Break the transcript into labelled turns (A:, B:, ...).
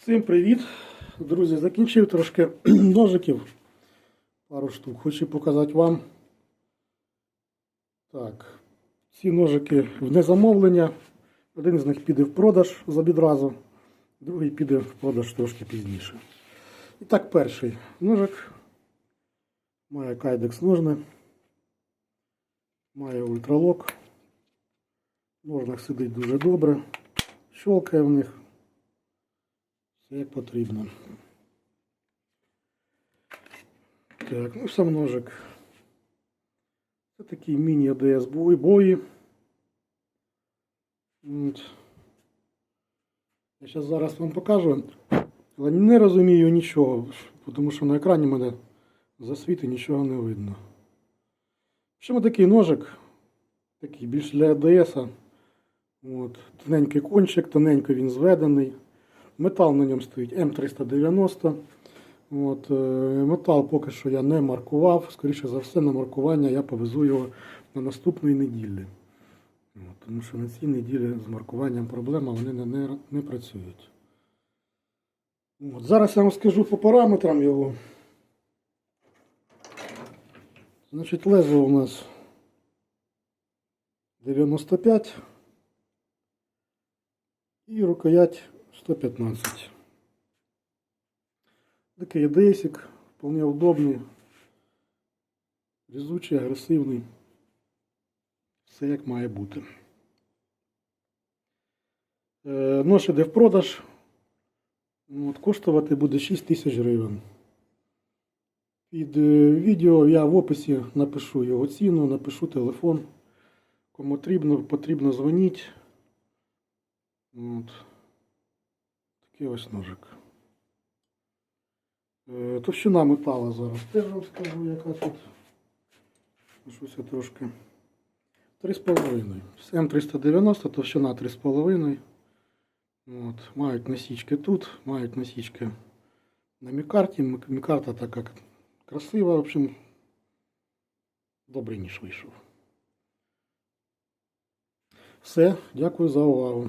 A: Всім привіт! Друзі, закінчив трошки ножиків. Пару штук. Хочу показати вам. Так. Ці ножики в незамовлення. Один з них піде в продаж за відразу, другий піде в продаж трошки пізніше. І так, перший ножик. Має кайдекс ножни. Має ультралок. В ножнах сидить дуже добре. Щолкає в них. Як потрібно. Так, ну сам ножик. Це такий міні-АДС бої. бої. От. Я зараз зараз вам покажу, але не розумію нічого, тому що на екрані мене засвіти нічого не видно. Що такий ножик, такий більш для АДС. От, тоненький кончик, тоненько він зведений. Метал на ньому стоїть М390. От, е, метал поки що я не маркував. Скоріше за все, на маркування я повезу його на наступної неділі. От, тому що на цій неділі з маркуванням проблема, вони не, не, не працюють. От, зараз я вам скажу по параметрам його. Значить, лезо у нас 95 і рукоять 115. Такий десик, вполне удобний, везучий, агресивний. Все як має бути. Е, Нож іде в продаж. От, коштувати буде 6 тисяч гривень. Під е, відео я в описі напишу його ціну, напишу телефон. Кому потрібно, потрібно дзвоніть. От. Такий ось ножик. Е, Товщина металу зараз теж вам скажу, яка тут. Щось я трошки. 3,5. З М390, товщина 3,5. От. Мають насічки тут, мають насічки на мікарті. Мікарта така красива, в общем, добрий ніж вийшов. Все, дякую за увагу.